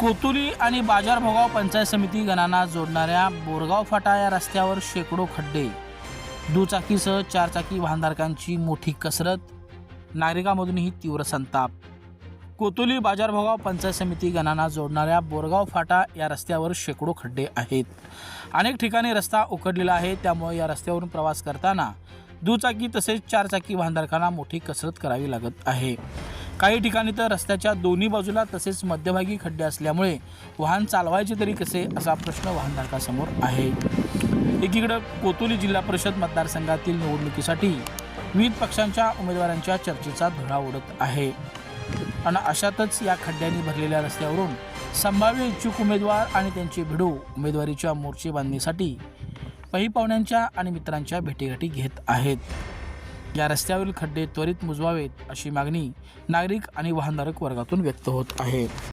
कोतुली आणि बाजारभोगाव पंचायत समिती गणांना जोडणाऱ्या बोरगाव फाटा या रस्त्यावर शेकडो खड्डे दुचाकीसह चारचाकी वाहनधारकांची मोठी कसरत नागरिकांमधूनही तीव्र संताप. कोतुली बाजारभोगाव पंचायत समिती गणांना जोडणाऱ्या बोरगाव फाटा या रस्त्यावर शेकडो खड्डे आहेत. अनेक ठिकाणी रस्ता उकडलेला आहे त्यामुळे या रस्त्यावरून प्रवास करताना दुचाकी तसेच चारचाकी वाहनधारकांना मोठी कसरत करावी लागत आहे. काही ठिकाणी तर रस्त्याच्या दोन्ही बाजूला तसेच मध्यभागी खड्डे असल्यामुळे वाहन चालवायचे तरी कसे असा प्रश्न वाहनधारकासमोर आहे. एकीकडं कोतुली जिल्हा परिषद मतदारसंघातील निवडणुकीसाठी विविध पक्षांच्या उमेदवारांच्या चर्चेचा धुरा उडत आहे. आणि अशातच या खड्ड्यांनी भरलेल्या रस्त्यावरून संभाव्य इच्छुक उमेदवार आणि त्यांचे भिडू उमेदवारीच्या मोर्चे बांधणीसाठी पही पाहुण्यांच्या आणि मित्रांच्या भेटीगाठी घेत आहेत. या रस्त्यावरील खड्डे त्वरित मुजवावेत अशी मागणी नागरिक आणि वाहनधारक वर्गातून व्यक्त होत आहे.